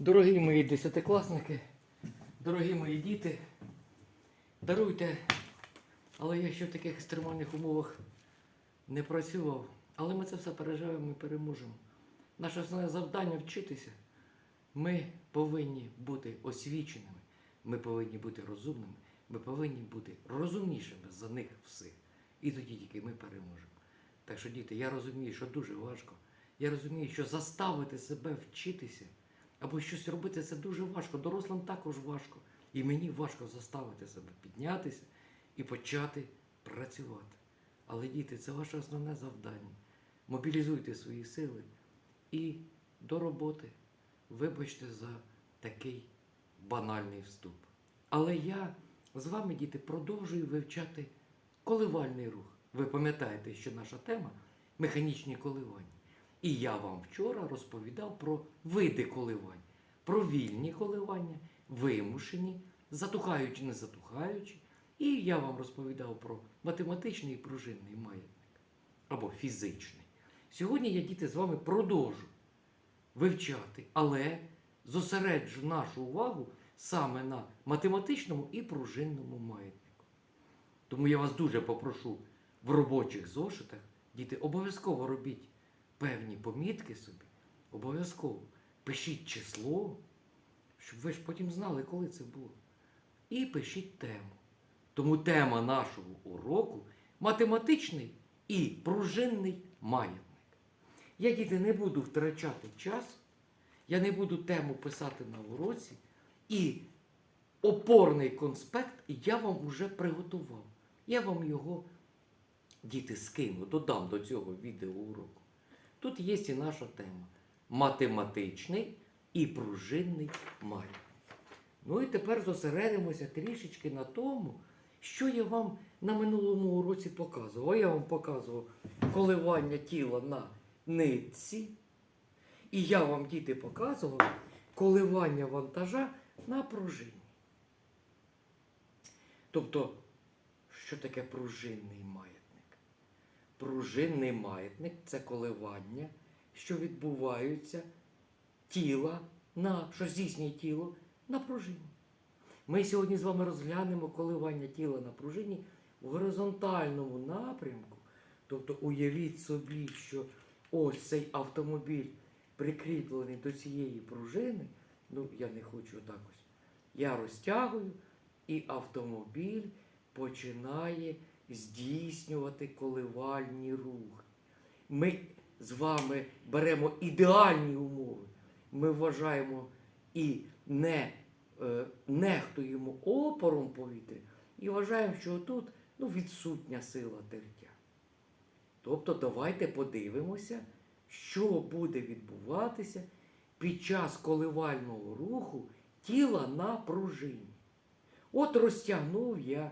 Дорогі мої десятикласники, дорогі мої діти, даруйте, але я ще в таких екстремальних умовах не працював. Але ми це все переживемо і переможемо. Наше основне завдання вчитися. Ми повинні бути освіченими, ми повинні бути розумними, ми повинні бути розумнішими за них всіх. І тоді тільки ми переможемо. Так що, діти, я розумію, що дуже важко. Я розумію, що заставити себе вчитися або щось робити це дуже важко. Дорослим також важко. І мені важко заставити себе піднятися і почати працювати. Але діти, це ваше основне завдання. Мобілізуйте свої сили і до роботи. Вибачте за такий банальний вступ. Але я з вами, діти, продовжую вивчати коливальний рух. Ви пам'ятаєте, що наша тема механічні коливання. І я вам вчора розповідав про види коливань, про вільні коливання, вимушені, затухаючі, не затухаючі. І я вам розповідав про математичний і пружинний маятник або фізичний. Сьогодні я, діти, з вами продовжу вивчати, але зосереджу нашу увагу саме на математичному і пружинному маятнику. Тому я вас дуже попрошу в робочих зошитах, діти, обов'язково робіть певні помітки собі, обов'язково пишіть число, щоб ви ж потім знали, коли це було. І пишіть тему. Тому тема нашого уроку математичний і пружинний маятник. Я, діти, не буду втрачати час, я не буду тему писати на уроці, і опорний конспект я вам вже приготував. Я вам його, діти, скину, додам до цього відеоуроку. Тут є і наша тема математичний і пружинний маятник. Ну і тепер зосередимося трішечки на тому, що я вам на минулому уроці показував. Я вам показував коливання тіла на нитці. І я вам, діти, показував коливання вантажа на пружині. Тобто, що таке пружинний маятник? Пружинний маятник це коливання, що відбуваються тіла, на, що здійснює тіло на пружині. Ми сьогодні з вами розглянемо коливання тіла на пружині в горизонтальному напрямку. Тобто уявіть собі, що ось цей автомобіль прикріплений до цієї пружини. Ну, я не хочу так ось. Я розтягую, і автомобіль починає здійснювати коливальні рухи. Ми з вами беремо ідеальні умови. Ми вважаємо і не е, нехтуємо опором повітря і вважаємо, що тут ну, відсутня сила тертя. Тобто давайте подивимося, що буде відбуватися під час коливального руху тіла на пружині. От розтягнув я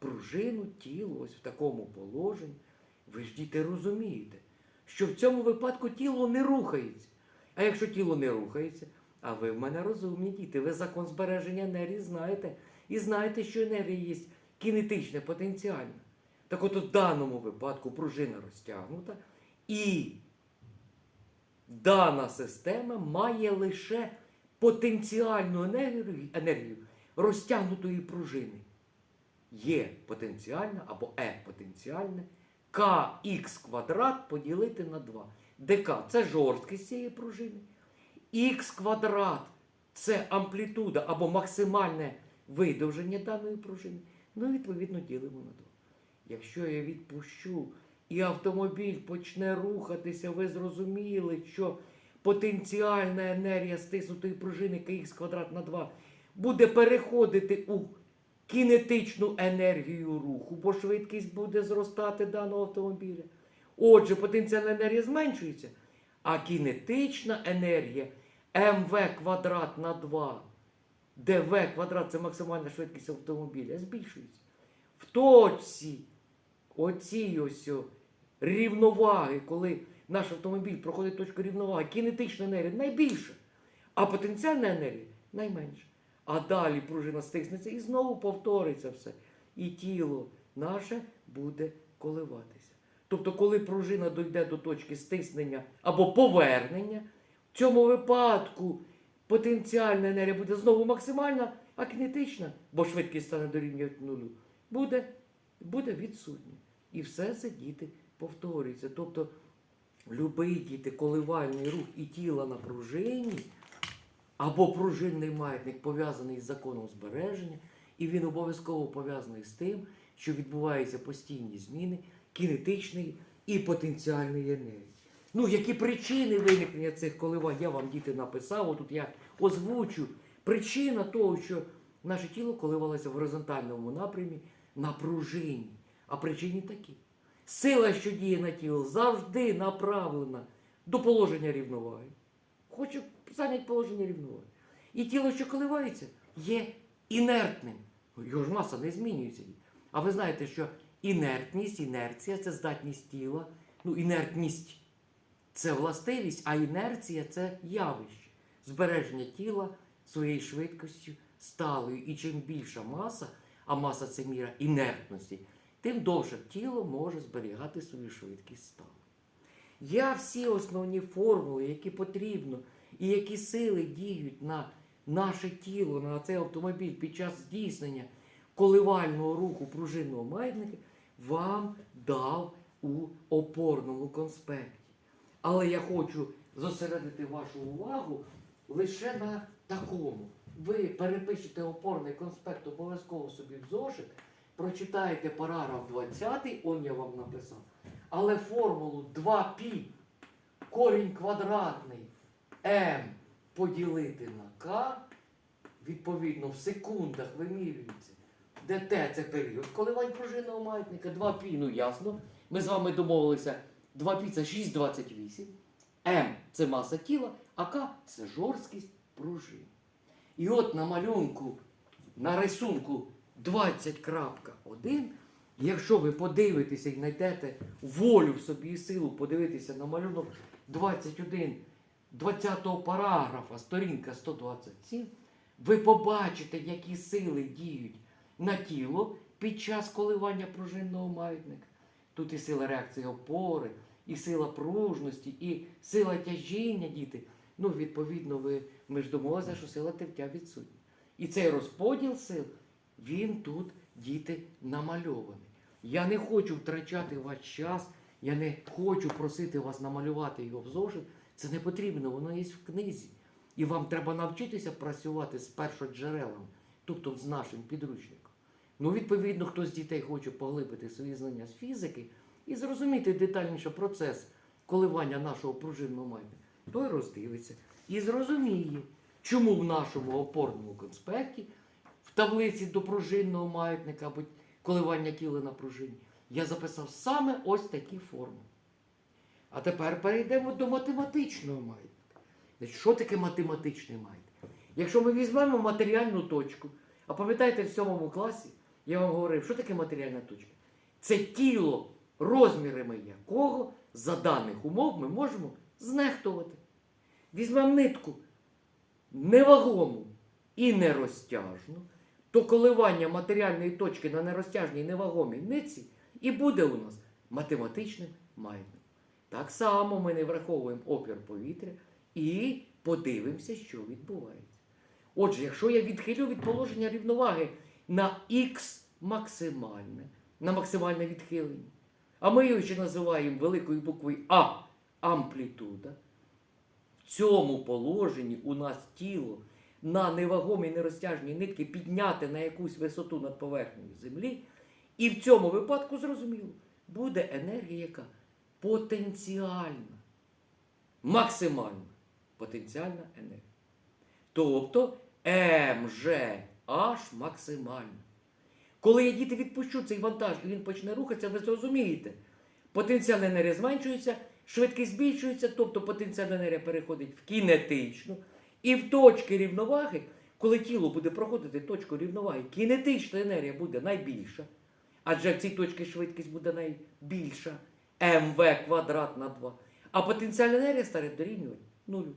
пружину, тіло ось в такому положенні. Ви ж діти розумієте, що в цьому випадку тіло не рухається. А якщо тіло не рухається, а ви в мене розумні діти, ви закон збереження енергії знаєте. І знаєте, що енергія є кінетична, потенціальна. Так от у даному випадку пружина розтягнута, і дана система має лише потенціальну енергію, енергію розтягнутої пружини. Є потенціальна або Е потенціальне КХ квадрат поділити на 2. ДК це жорсткість цієї пружини. Х квадрат це амплітуда або максимальне видовження даної пружини. Ну, відповідно, ділимо на 2. Якщо я відпущу і автомобіль почне рухатися, ви зрозуміли, що потенціальна енергія стиснутої пружини КХ квадрат на 2 буде переходити у кінетичну енергію руху, бо швидкість буде зростати даного автомобіля. Отже, потенціальна енергія зменшується, а кінетична енергія МВ квадрат на 2, де В квадрат це максимальна швидкість автомобіля, збільшується. В точці оцій ось рівноваги, коли наш автомобіль проходить точку рівноваги, кінетична енергія найбільша, а потенціальна енергія найменша. А далі пружина стиснеться і знову повториться все. І тіло наше буде коливатися. Тобто, коли пружина дійде до точки стиснення або повернення, в цьому випадку потенціальна енергія буде знову максимальна, а кинетична, бо швидкість стане дорівнювати нулю, буде, буде відсутня. І все це діти повторюється. Тобто любий діти, коливальний рух і тіла на пружині, або пружинний маятник пов'язаний з законом збереження, і він обов'язково пов'язаний з тим, що відбуваються постійні зміни кинетичної і потенціальної енергії. Ну, які причини виникнення цих коливань, я вам діти написав, отут я озвучу. Причина того, що наше тіло коливалося в горизонтальному напрямі на пружині. А причини такі. Сила, що діє на тіло, завжди направлена до положення рівноваги. Хочу зайняти положення рівноваги. І тіло, що коливається, є інертним. Його ж маса не змінюється. А ви знаєте, що інертність, інерція це здатність тіла, ну, інертність це властивість, а інерція це явище. Збереження тіла своєю швидкістю сталою. І чим більша маса, а маса це міра інертності, тим довше тіло може зберігати свою швидкість сталою. Я всі основні формули, які потрібно, і які сили діють на наше тіло, на цей автомобіль під час здійснення коливального руху пружинного маятника, вам дав у опорному конспекті. Але я хочу зосередити вашу увагу лише на такому. Ви перепишете опорний конспект обов'язково собі в зошит, прочитаєте параграф 20, он я вам написав. Але формулу 2π корінь квадратний m поділити на k, відповідно, в секундах вимірюється. Де t це період коливань пружинного маятника, 2π, ну ясно. Ми з вами домовилися, 2π це 6,28, m це маса тіла, а k це жорсткість пружин. І от на малюнку, на рисунку 20.1, якщо ви подивитеся і знайдете волю в собі і силу подивитися на малюнок 21, 20 параграфа, сторінка 127, ви побачите, які сили діють на тіло під час коливання пружинного маятника. Тут і сила реакції опори, і сила пружності, і сила тяжіння, діти. Ну, відповідно, ви, ми ж домовилися, що сила тертя відсутня. І цей розподіл сил, він тут, діти, намальований. Я не хочу втрачати ваш час, я не хочу просити вас намалювати його в зошит. Це не потрібно, воно є в книзі. І вам треба навчитися працювати з першоджерелом, тобто з нашим підручником. Ну, відповідно, хто з дітей хоче поглибити свої знання з фізики і зрозуміти детальніше процес коливання нашого пружинного маятника, той роздивиться і зрозуміє, чому в нашому опорному конспекті, в таблиці до пружинного маятника або коливання тіла на пружині, я записав саме ось такі форми. А тепер перейдемо до математичного маятника. Що таке математичний маятник? Якщо ми візьмемо матеріальну точку, а пам'ятаєте, в сьомому класі я вам говорив, що таке матеріальна точка? Це тіло, розмірами якого за даних умов ми можемо знехтувати. Візьмемо нитку невагому і нерозтяжну, то коливання матеріальної точки на нерозтяжній невагомій нитці і буде у нас математичним маятником. Так само ми не враховуємо опір повітря і подивимося, що відбувається. Отже, якщо я відхилю від положення рівноваги на х максимальне, на максимальне відхилення, а ми його ще називаємо великою буквою А амплітуда, в цьому положенні у нас тіло на невагомій нерозтяжній нитки підняти на якусь висоту над поверхнею землі, і в цьому випадку, зрозуміло, буде енергія яка? Потенціальна, максимальна потенціальна енергія. Тобто МЖH максимальна. Коли я діти відпущу цей вантаж і він почне рухатися, ви зрозумієте, потенціальна енергія зменшується, швидкість збільшується, тобто потенціальна енергія переходить в кінетичну. І в точки рівноваги, коли тіло буде проходити точку рівноваги, кінетична енергія буде найбільша. Адже в цій точці швидкість буде найбільша МВ квадрат на 2. А потенціальна енергія стане дорівнювати нулю.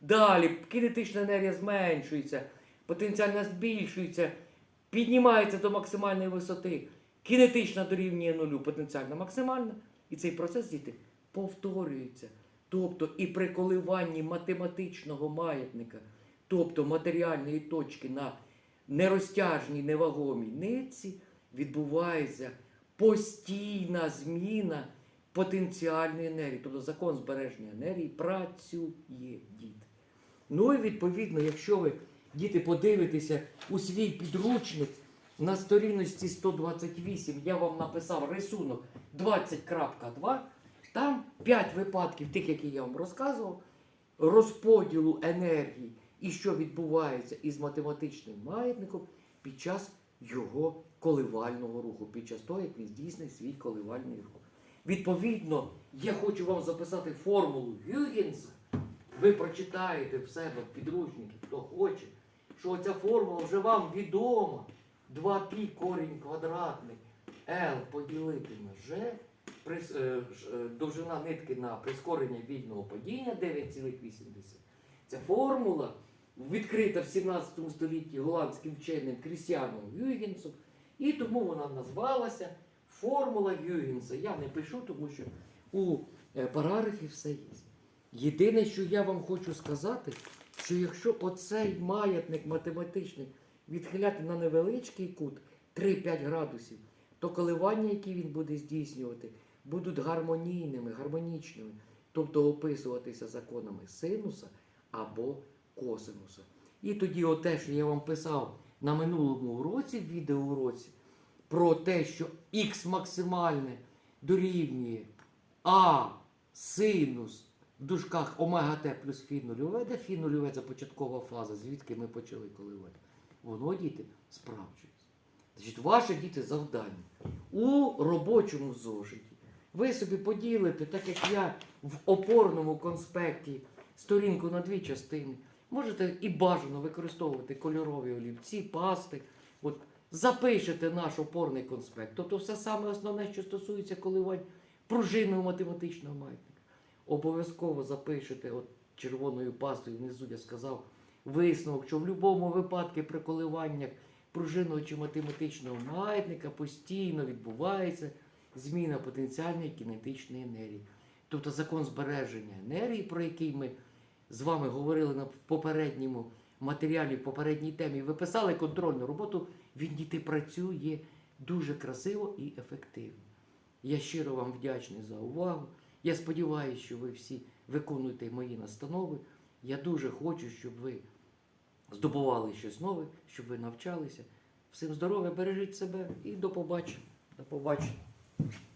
Далі кінетична енергія зменшується, потенціальна збільшується, піднімається до максимальної висоти. Кінетична дорівнює нулю, потенціальна максимальна. І цей процес діти повторюється. Тобто і при коливанні математичного маятника тобто матеріальної точки на нерозтяжній, невагомій нитці, відбувається постійна зміна потенціальної енергії, тобто закон збереження енергії працює діти. Ну і відповідно, якщо ви, діти, подивитеся у свій підручник на сторінності 128, я вам написав рисунок 20.2, там 5 випадків, тих, які я вам розказував, розподілу енергії і що відбувається із математичним маятником під час його коливального руху, під час того, як він здійснить свій коливальний рух. Відповідно, я хочу вам записати формулу Гюгенса. Ви прочитаєте в себе в підручнику, хто хоче, що ця формула вже вам відома. 2π корінь квадратний L поділити на G, довжина нитки на прискорення вільного падіння 9,8. Ця формула відкрита в 17 столітті голландським вченим Крістіаном Гюйгенсом, і тому вона назвалася формула Гюйгенса. Я не пишу, тому що у е, параграфі все є. Єдине, що я вам хочу сказати, що якщо оцей маятник математичний відхиляти на невеличкий кут 3-5 градусів, то коливання, які він буде здійснювати, будуть гармонійними, гармонічними, тобто описуватися законами синуса або косинуса. І тоді оте, що я вам писав на минулому уроці, в відеоуроці, про те, що х максимальне дорівнює а синус в дужках омега Т плюс фі нульове, де фі нульове це початкова фаза, звідки ми почали коливати. Воно, діти, справджується. Значить, ваше діти завдання у робочому зошиті. Ви собі поділите, так як я в опорному конспекті сторінку на дві частини. Можете і бажано використовувати кольорові олівці, пасти. От запишете наш опорний конспект. Тобто все саме основне, що стосується коливань пружинного математичного маятника. Обов'язково запишете от червоною пастою внизу, я сказав, висновок, що в будь-якому випадку при коливаннях пружинного чи математичного маятника постійно відбувається зміна потенціальної кінетичної енергії. Тобто закон збереження енергії, про який ми з вами говорили на попередньому матеріалі, в попередній темі, ви писали контрольну роботу, він діти працює дуже красиво і ефективно. Я щиро вам вдячний за увагу. Я сподіваюся, що ви всі виконуєте мої настанови. Я дуже хочу, щоб ви здобували щось нове, щоб ви навчалися. Всім здоров'я, бережіть себе і до побачення. До побачення. Thank you.